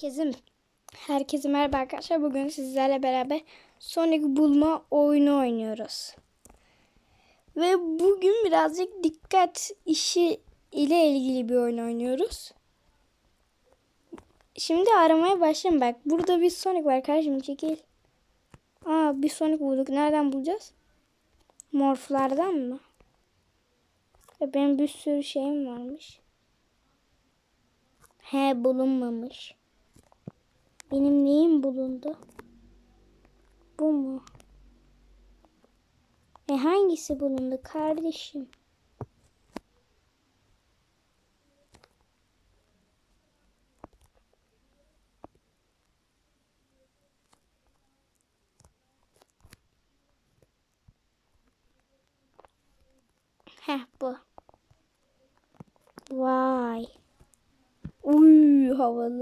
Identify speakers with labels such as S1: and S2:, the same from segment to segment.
S1: Herkese, herkese merhaba arkadaşlar. Bugün sizlerle beraber Sonic bulma oyunu oynuyoruz. Ve bugün birazcık dikkat işi ile ilgili bir oyun oynuyoruz. Şimdi aramaya başlayayım bak. Burada bir Sonic var kardeşim çekil. Aa bir Sonic bulduk. Nereden bulacağız? Morflardan mı? Ya benim bir sürü şeyim varmış. He bulunmamış. Benim neyim bulundu? Bu mu? E hangisi bulundu kardeşim? Heh bu. Vay. Uy havalı.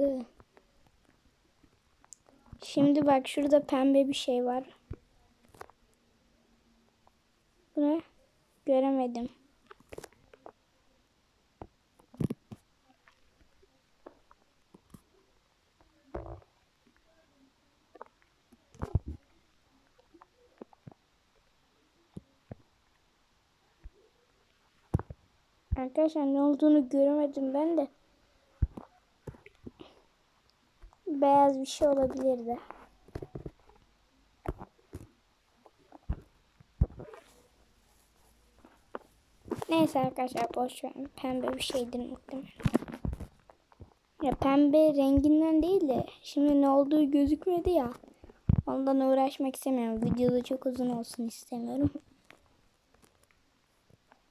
S1: Şimdi bak şurada pembe bir şey var. Bu ne? Göremedim. Arkadaşlar ne olduğunu göremedim ben de. Beyaz bir şey olabilirdi. Neyse arkadaşlar boş verin. Pembe bir şeydir muhtemelen. Ya pembe renginden değil de şimdi ne olduğu gözükmedi ya. Ondan uğraşmak istemiyorum. Videoda çok uzun olsun istemiyorum.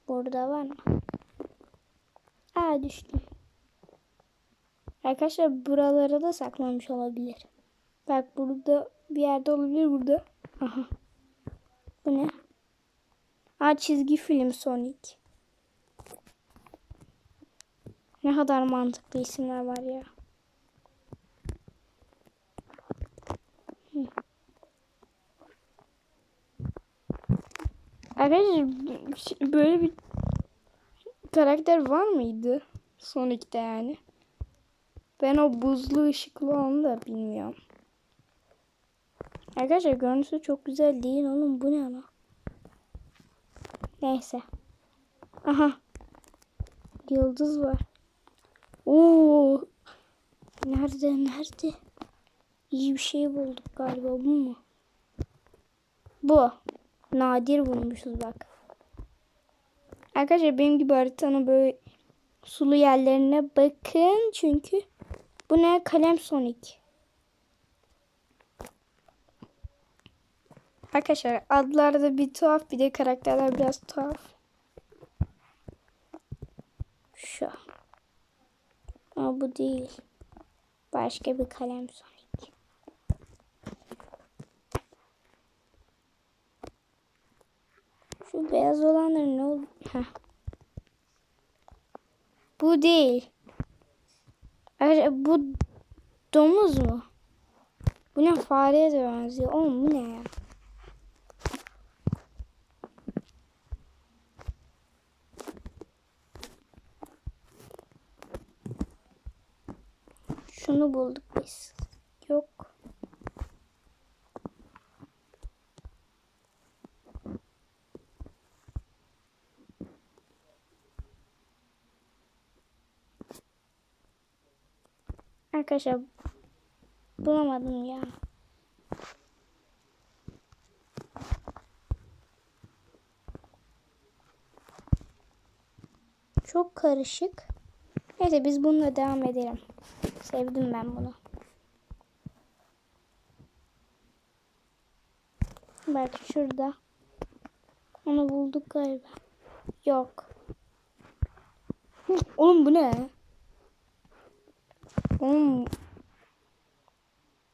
S1: Burada var mı? Aa düştüm. Arkadaşlar buralara da saklamış olabilir. Bak burada bir yerde olabilir burada. Aha. Bu ne? Aa çizgi film Sonic. Ne kadar mantıklı isimler var ya. Arkadaşlar böyle bir karakter var mıydı? Sonic'te yani. Ben o buzlu ışıklı onu da bilmiyorum. Arkadaşlar görüntüsü çok güzel değil oğlum. Bu ne ama? Neyse. Aha. Yıldız var. Oo. Nerede nerede? İyi bir şey bulduk galiba bu mu? Bu. Nadir bulmuşuz bak. Arkadaşlar benim gibi haritanın böyle sulu yerlerine bakın çünkü bu ne kalem Sonic. Arkadaşlar adlar da bir tuhaf bir de karakterler biraz tuhaf. Şu. Ama bu değil. Başka bir kalem Sonic. Şu beyaz olanların ne oldu? Heh. Bu değil. Arkadaşlar bu domuz mu? Bu ne fareye de benziyor. Oğlum bu ne ya? Şunu bulduk biz. Yok. Arkadaşlar bulamadım ya. Çok karışık. Neyse biz bununla devam edelim. Sevdim ben bunu. Bak şurada. Onu bulduk galiba. Yok. Oğlum bu ne? Oğlum.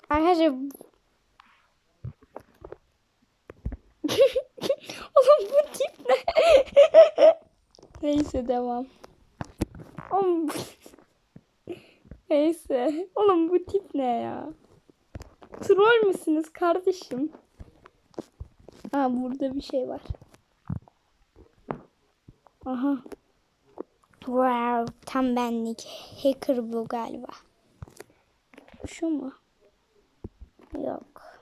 S1: Arkadaşlar. Oğlum bu tip ne? Neyse devam. Oğlum bu... Neyse. Oğlum bu tip ne ya? Troll müsünüz kardeşim? Aa burada bir şey var. Aha. Wow, tam benlik. Hacker bu galiba. Şu mu? Yok.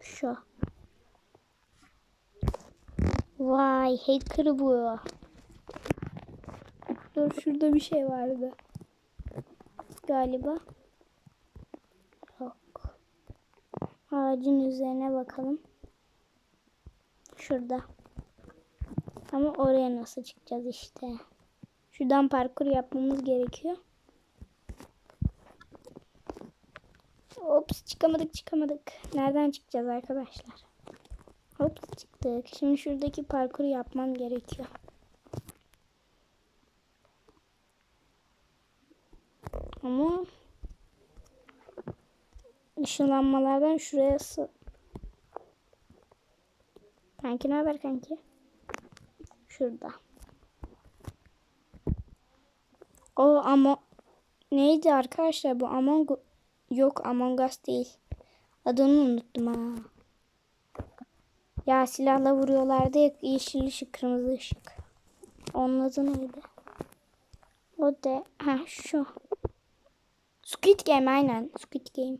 S1: Şu. Vay hacker bu. Dur şurada bir şey vardı. Galiba. Yok. Ağacın üzerine bakalım. Şurada. Ama oraya nasıl çıkacağız işte. Şuradan parkur yapmamız gerekiyor. Ops çıkamadık çıkamadık. Nereden çıkacağız arkadaşlar? Hop çıktık. Şimdi şuradaki parkuru yapmam gerekiyor. Ama ışınlanmalardan şuraya sı... Kanki ne haber kanki? Şurada. O ama neydi arkadaşlar bu Among yok Among Us değil. Adını unuttum ha. Ya silahla vuruyorlardı ya yeşil ışık kırmızı ışık. Onun adı neydi? O da ha şu. Squid Game aynen Squid Game.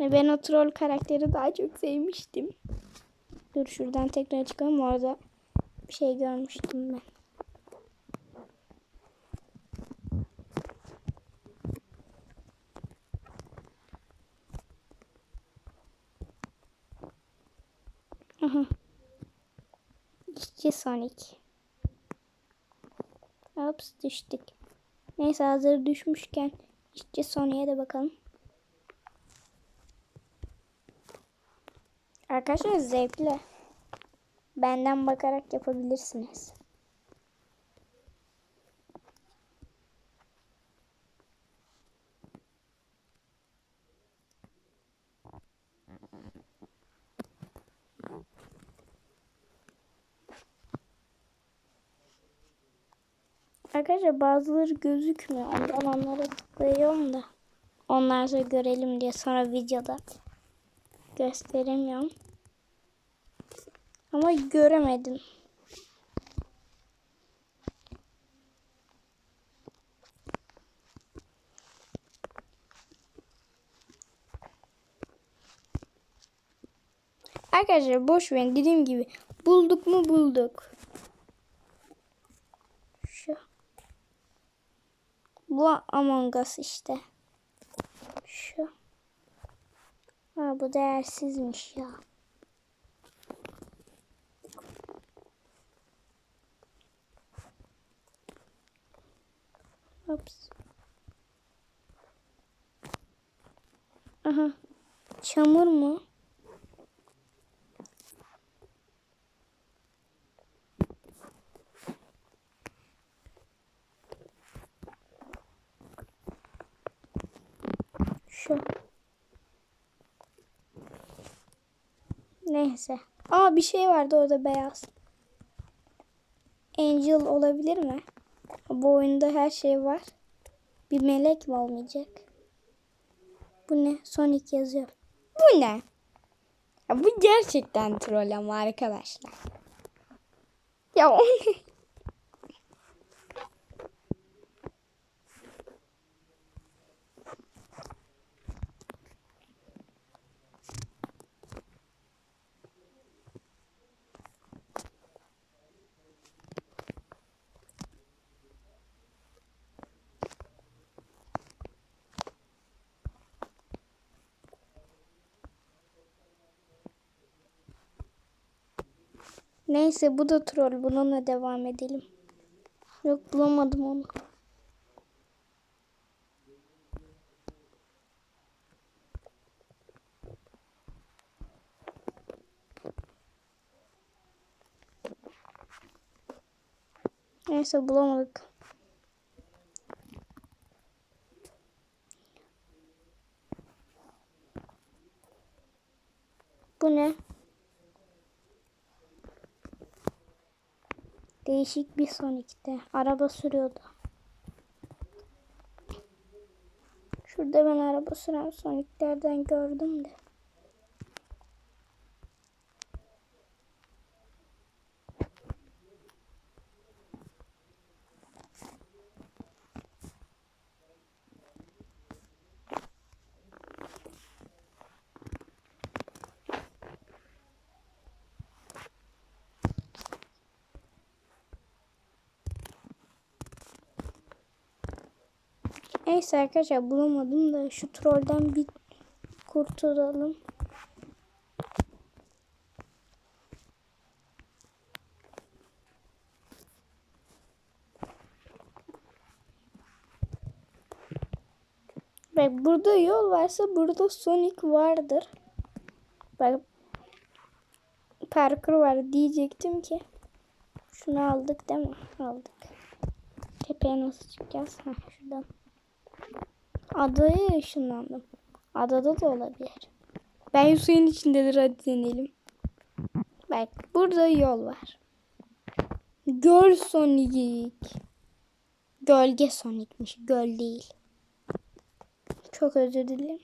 S1: Ve ben o troll karakteri daha çok sevmiştim. Dur şuradan tekrar çıkalım orada bir şey görmüştüm ben. Aha. İşçi Sonic. Ops düştük. Neyse hazır düşmüşken işçi Sonic'e de bakalım. Arkadaşlar zevkli. Benden bakarak yapabilirsiniz. Arkadaşlar bazıları gözükmüyor. Ondan onlara tıklıyorum da. Onlarsa görelim diye sonra videoda gösteremiyorum. Ama göremedim. Arkadaşlar boş verin dediğim gibi bulduk mu bulduk. Şu. Bu Among Us işte. Şu. Ha bu değersizmiş ya. Ops. Aha. Çamur mu? Şu. Neyse. Aa bir şey vardı orada beyaz. Angel olabilir mi? Bu oyunda her şey var. Bir melek mi olmayacak? Bu ne? Sonic yazıyor. Bu ne? Ya bu gerçekten troll ama arkadaşlar. Ya o ne? Neyse bu da troll. Bununla devam edelim. Yok bulamadım onu. Neyse bulamadık. Bu ne? Değişik bir Sonic'te. Araba sürüyordu. Şurada ben araba süren Sonic'lerden gördüm de. Neyse arkadaşlar bulamadım da şu trollden bir kurtulalım. Bak burada yol varsa burada Sonic vardır. Bak parkur var diyecektim ki. Şunu aldık değil mi? Aldık. Tepeye nasıl çıkacağız? Heh, şuradan. Adaya ışınlandım. Adada da olabilir. Ben suyun içindedir hadi deneyelim. Bak burada yol var. Göl Sonic. Gölge Sonic'miş. Göl değil. Çok özür dilerim.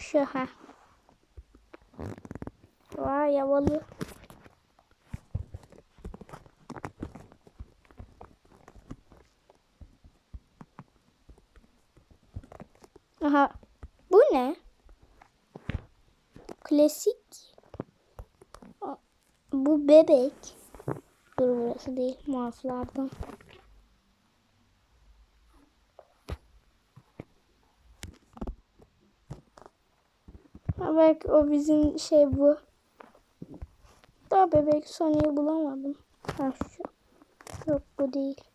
S1: Şu ha. Vay havalı. Aha. Bu ne? Klasik. Bu bebek. Dur burası değil. Muhaflardan. Ha o bizim şey bu. Daha bebek Sony'yi bulamadım. Ha şu. Yok bu değil.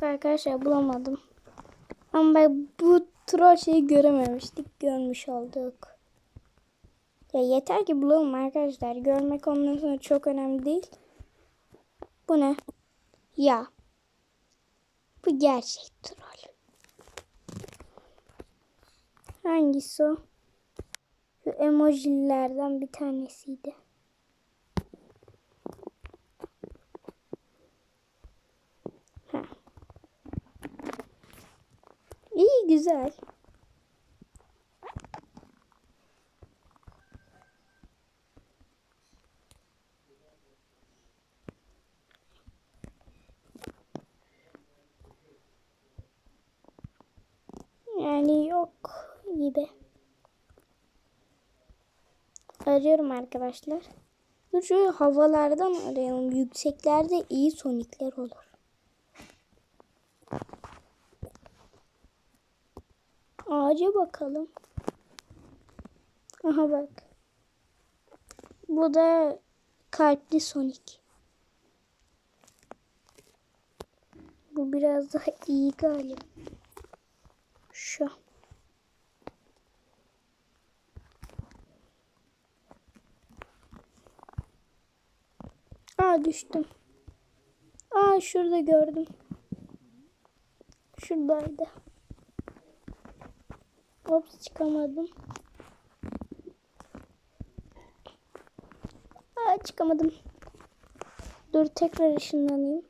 S1: Yok arkadaşlar bulamadım. Ama ben bu troll şeyi görememiştik. Görmüş olduk. Ya yeter ki bulalım arkadaşlar. Görmek ondan sonra çok önemli değil. Bu ne? Ya. Bu gerçek troll. Hangisi o? Şu emojilerden bir tanesiydi. İyi güzel. Yani yok gibi. Arıyorum arkadaşlar. Şu havalardan arayalım. Yükseklerde iyi sonikler olur. Ağaca bakalım. Aha bak. Bu da kalpli Sonic. Bu biraz daha iyi galiba. Şu. Aa düştüm. Aa şurada gördüm. Şuradaydı. Ops çıkamadım. Aa çıkamadım. Dur tekrar ışınlanayım.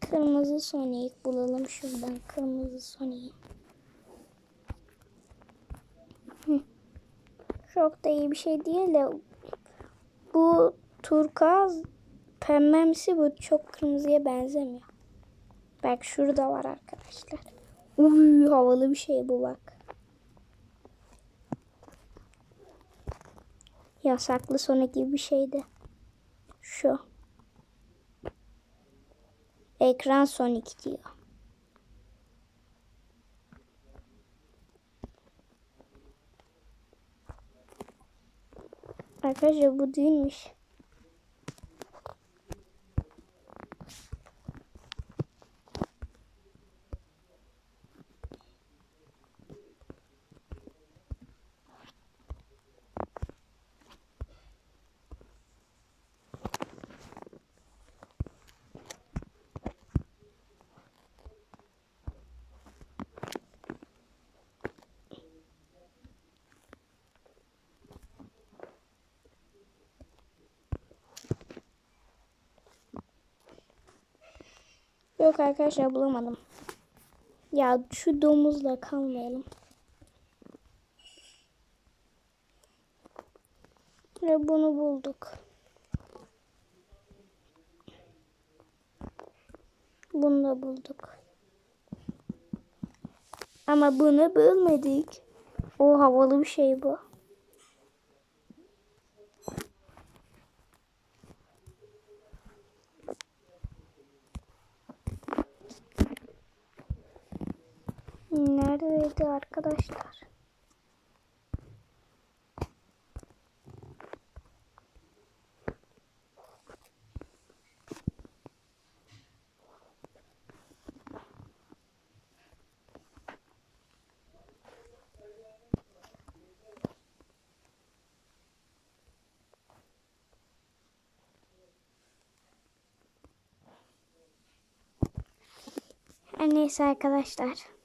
S1: Kırmızı Sonic bulalım şuradan. Kırmızı Sonic. Çok da iyi bir şey değil de bu turkuaz pembemsi bu çok kırmızıya benzemiyor. Bak şurada var arkadaşlar. Uy havalı bir şey bu bak. Yasaklı Sonic gibi bir şeydi. Şu. Ekran Sonic diyor. Arkadaşlar bu değilmiş. Yok arkadaşlar bulamadım. Ya şu domuzla kalmayalım. Ve bunu bulduk. Bunu da bulduk. Ama bunu bulmadık. O havalı bir şey bu. Neredeydi arkadaşlar? Neyse arkadaşlar.